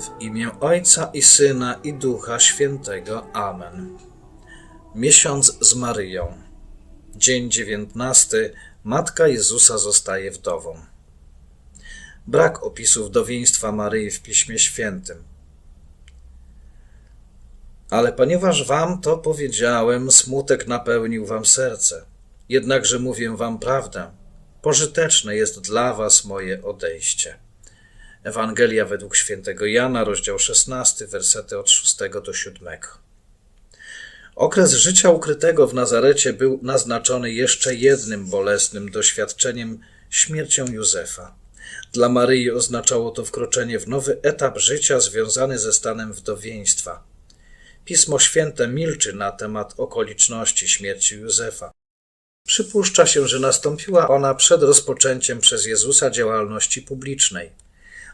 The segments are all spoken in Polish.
W imię Ojca i Syna i Ducha Świętego. Amen. Miesiąc z Maryją. Dzień dziewiętnasty. Matka Jezusa zostaje wdową. Brak opisu wdowieństwa Maryi w Piśmie Świętym. Ale ponieważ wam to powiedziałem, smutek napełnił wam serce. Jednakże mówię wam prawdę. Pożyteczne jest dla was moje odejście. Ewangelia według świętego Jana, rozdział 16, wersety od 6 do 7. Okres życia ukrytego w Nazarecie był naznaczony jeszcze jednym bolesnym doświadczeniem śmiercią Józefa. Dla Maryi oznaczało to wkroczenie w nowy etap życia związany ze stanem wdowieństwa. Pismo Święte milczy na temat okoliczności śmierci Józefa. Przypuszcza się, że nastąpiła ona przed rozpoczęciem przez Jezusa działalności publicznej.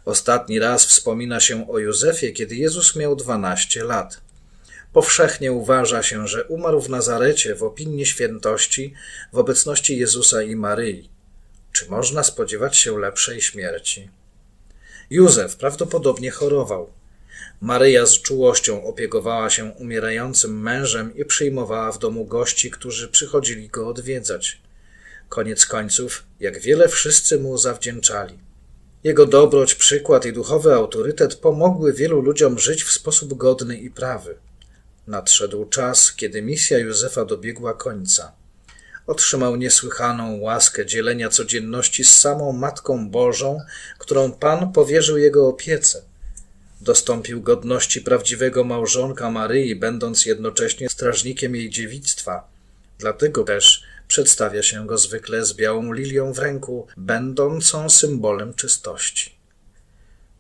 Ostatni raz wspomina się o Józefie, kiedy Jezus miał 12 lat. Powszechnie uważa się, że umarł w Nazarecie w opinii świętości w obecności Jezusa i Maryi. Czy można spodziewać się lepszej śmierci? Józef prawdopodobnie chorował. Maryja z czułością opiekowała się umierającym mężem i przyjmowała w domu gości, którzy przychodzili go odwiedzać. Koniec końców, jak wiele wszyscy mu zawdzięczali. Jego dobroć, przykład i duchowy autorytet pomogły wielu ludziom żyć w sposób godny i prawy. Nadszedł czas, kiedy misja Józefa dobiegła końca. Otrzymał niesłychaną łaskę dzielenia codzienności z samą Matką Bożą, którą Pan powierzył jego opiece. Dostąpił godności prawdziwego małżonka Maryi, będąc jednocześnie strażnikiem jej dziewictwa. Dlatego też przedstawia się go zwykle z białą lilią w ręku, będącą symbolem czystości.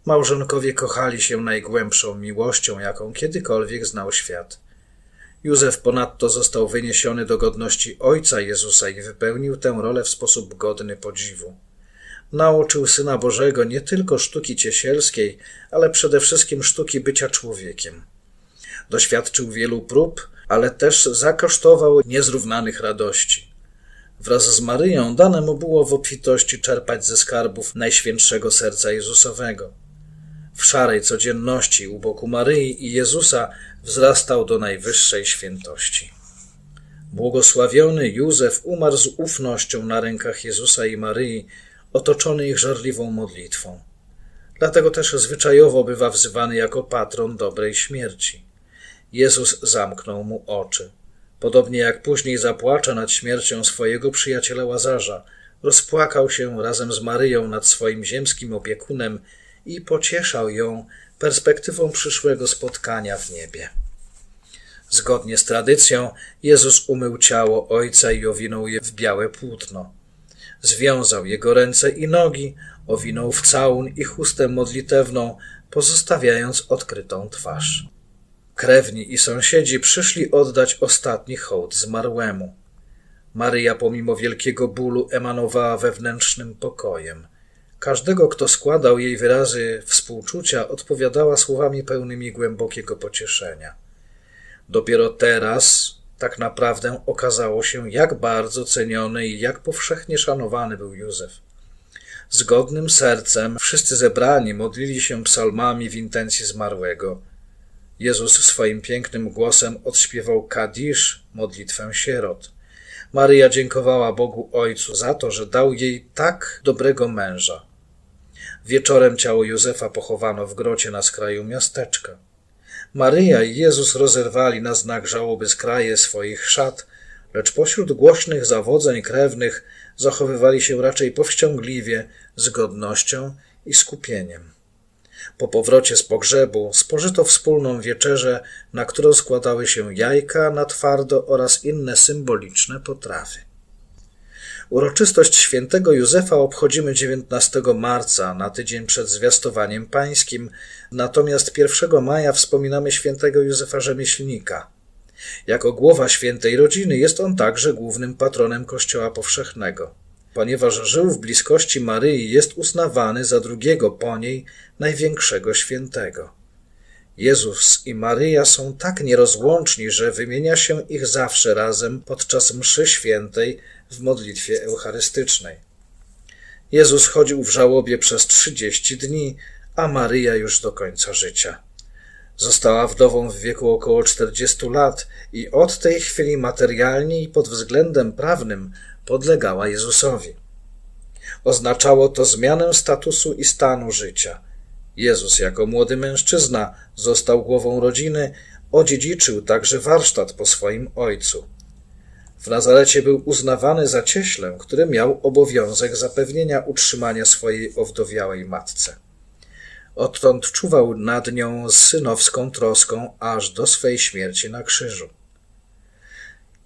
Małżonkowie kochali się najgłębszą miłością, jaką kiedykolwiek znał świat. Józef ponadto został wyniesiony do godności Ojca Jezusa i wypełnił tę rolę w sposób godny podziwu. Nauczył Syna Bożego nie tylko sztuki ciesielskiej, ale przede wszystkim sztuki bycia człowiekiem. Doświadczył wielu prób, ale też zakosztował niezrównanych radości. Wraz z Maryją dane mu było w obfitości czerpać ze skarbów Najświętszego Serca Jezusowego. W szarej codzienności u boku Maryi i Jezusa wzrastał do najwyższej świętości. Błogosławiony Józef umarł z ufnością na rękach Jezusa i Maryi, otoczony ich żarliwą modlitwą. Dlatego też zwyczajowo bywa wzywany jako patron dobrej śmierci. Jezus zamknął mu oczy. Podobnie jak później zapłacze nad śmiercią swojego przyjaciela Łazarza, rozpłakał się razem z Maryją nad swoim ziemskim opiekunem i pocieszał ją perspektywą przyszłego spotkania w niebie. Zgodnie z tradycją, Jezus umył ciało ojca i owinął je w białe płótno. Związał jego ręce i nogi, owinął w całun i chustę modlitewną, pozostawiając odkrytą twarz. Krewni i sąsiedzi przyszli oddać ostatni hołd zmarłemu. Maryja, pomimo wielkiego bólu, emanowała wewnętrznym pokojem. Każdego, kto składał jej wyrazy współczucia, odpowiadała słowami pełnymi głębokiego pocieszenia. Dopiero teraz, tak naprawdę, okazało się, jak bardzo ceniony i jak powszechnie szanowany był Józef. Zgodnym sercem wszyscy zebrani modlili się psalmami w intencji zmarłego. Jezus swoim pięknym głosem odśpiewał Kadisz, modlitwę sierot. Maryja dziękowała Bogu Ojcu za to, że dał jej tak dobrego męża. Wieczorem ciało Józefa pochowano w grocie na skraju miasteczka. Maryja i Jezus rozerwali na znak żałoby skraje swoich szat, lecz pośród głośnych zawodzeń krewnych zachowywali się raczej powściągliwie, z godnością i skupieniem. Po powrocie z pogrzebu spożyto wspólną wieczerzę, na którą składały się jajka na twardo oraz inne symboliczne potrawy. Uroczystość świętego Józefa obchodzimy 19 marca, na tydzień przed zwiastowaniem pańskim, natomiast 1 maja wspominamy świętego Józefa Rzemieślnika. Jako głowa świętej rodziny jest on także głównym patronem Kościoła Powszechnego. Ponieważ żył w bliskości Maryi, jest uznawany za drugiego po niej największego świętego. Jezus i Maryja są tak nierozłączni, że wymienia się ich zawsze razem podczas mszy świętej w modlitwie eucharystycznej. Jezus chodził w żałobie przez trzydzieści dni, a Maryja już do końca życia. Została wdową w wieku około 40 lat i od tej chwili materialnie i pod względem prawnym podlegała Jezusowi. Oznaczało to zmianę statusu i stanu życia. Jezus jako młody mężczyzna został głową rodziny, odziedziczył także warsztat po swoim ojcu. W Nazarecie był uznawany za cieślę, który miał obowiązek zapewnienia utrzymania swojej owdowiałej matce. Odtąd czuwał nad nią z synowską troską aż do swej śmierci na krzyżu.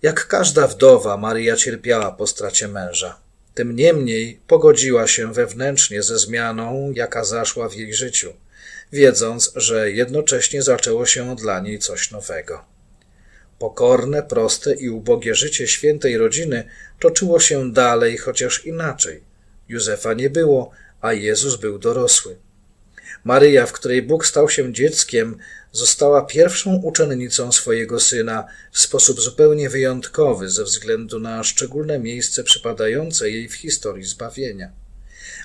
Jak każda wdowa, Maria cierpiała po stracie męża. Tym niemniej pogodziła się wewnętrznie ze zmianą, jaka zaszła w jej życiu, wiedząc, że jednocześnie zaczęło się dla niej coś nowego. Pokorne, proste i ubogie życie świętej rodziny toczyło się dalej, chociaż inaczej. Józefa nie było, a Jezus był dorosły. Maryja, w której Bóg stał się dzieckiem, została pierwszą uczennicą swojego syna w sposób zupełnie wyjątkowy ze względu na szczególne miejsce przypadające jej w historii zbawienia.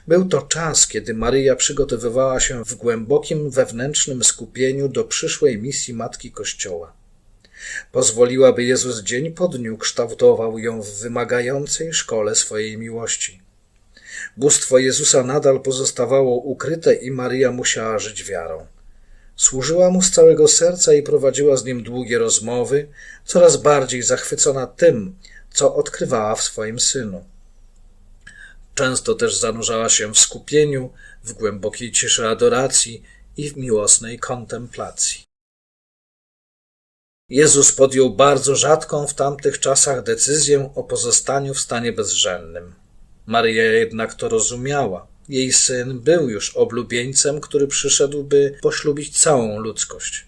Był to czas, kiedy Maryja przygotowywała się w głębokim wewnętrznym skupieniu do przyszłej misji Matki Kościoła. Pozwoliła, by Jezus dzień po dniu kształtował ją w wymagającej szkole swojej miłości. Bóstwo Jezusa nadal pozostawało ukryte i Maryja musiała żyć wiarą. Służyła mu z całego serca i prowadziła z nim długie rozmowy, coraz bardziej zachwycona tym, co odkrywała w swoim synu. Często też zanurzała się w skupieniu, w głębokiej ciszy adoracji i w miłosnej kontemplacji. Jezus podjął bardzo rzadką w tamtych czasach decyzję o pozostaniu w stanie bezrzędnym. Maryja jednak to rozumiała. Jej syn był już oblubieńcem, który przyszedł, by poślubić całą ludzkość.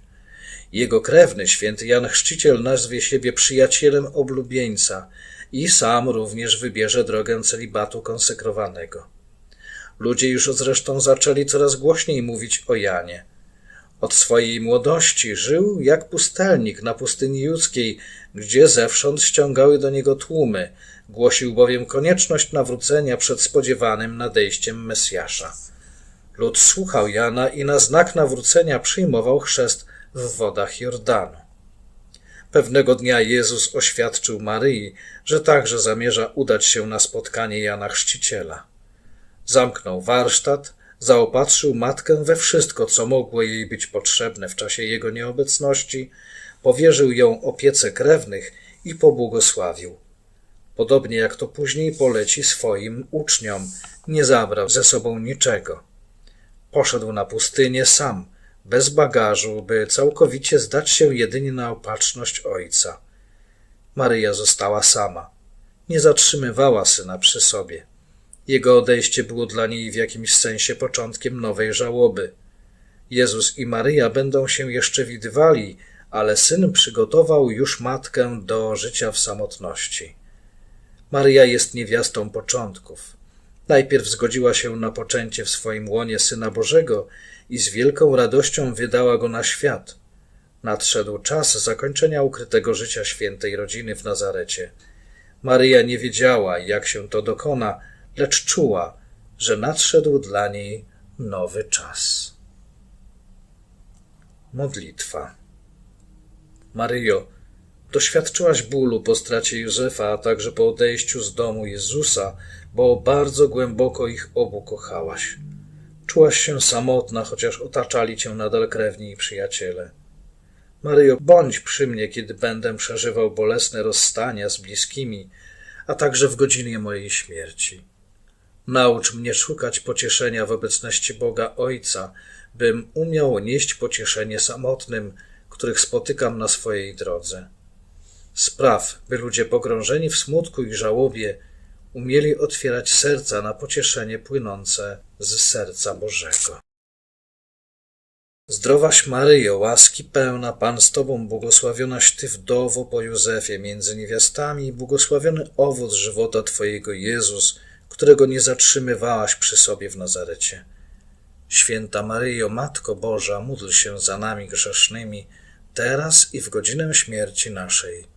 Jego krewny, święty Jan Chrzciciel, nazwie siebie przyjacielem oblubieńca i sam również wybierze drogę celibatu konsekrowanego. Ludzie już zresztą zaczęli coraz głośniej mówić o Janie. Od swojej młodości żył jak pustelnik na pustyni judzkiej, gdzie zewsząd ściągały do niego tłumy, Głosił bowiem konieczność nawrócenia przed spodziewanym nadejściem Mesjasza. Lud słuchał Jana i na znak nawrócenia przyjmował chrzest w wodach Jordanu. Pewnego dnia Jezus oświadczył Maryi, że także zamierza udać się na spotkanie Jana Chrzciciela. Zamknął warsztat, zaopatrzył matkę we wszystko, co mogło jej być potrzebne w czasie jego nieobecności, powierzył ją opiece krewnych i pobłogosławił podobnie jak to później poleci swoim uczniom, nie zabrał ze sobą niczego. Poszedł na pustynię sam, bez bagażu, by całkowicie zdać się jedynie na opatrzność ojca. Maryja została sama. Nie zatrzymywała syna przy sobie. Jego odejście było dla niej w jakimś sensie początkiem nowej żałoby. Jezus i Maryja będą się jeszcze widywali, ale syn przygotował już matkę do życia w samotności. Maryja jest niewiastą początków. Najpierw zgodziła się na poczęcie w swoim łonie Syna Bożego i z wielką radością wydała go na świat. Nadszedł czas zakończenia ukrytego życia świętej rodziny w Nazarecie. Maryja nie wiedziała, jak się to dokona, lecz czuła, że nadszedł dla niej nowy czas. Modlitwa. Maryjo, Doświadczyłaś bólu po stracie Józefa, a także po odejściu z domu Jezusa, bo bardzo głęboko ich obu kochałaś. Czułaś się samotna, chociaż otaczali cię nadal krewni i przyjaciele. Maryjo, bądź przy mnie, kiedy będę przeżywał bolesne rozstania z bliskimi, a także w godzinie mojej śmierci. Naucz mnie szukać pocieszenia w obecności Boga Ojca, bym umiał nieść pocieszenie samotnym, których spotykam na swojej drodze. Spraw, by ludzie pogrążeni w smutku i żałobie umieli otwierać serca na pocieszenie płynące z serca Bożego. Zdrowaś Maryjo, łaski pełna, Pan z Tobą, błogosławionaś Ty wdowo po Józefie między niewiastami i błogosławiony owoc żywota Twojego Jezus, którego nie zatrzymywałaś przy sobie w Nazarecie. Święta Maryjo, Matko Boża, módl się za nami grzesznymi, teraz i w godzinę śmierci naszej.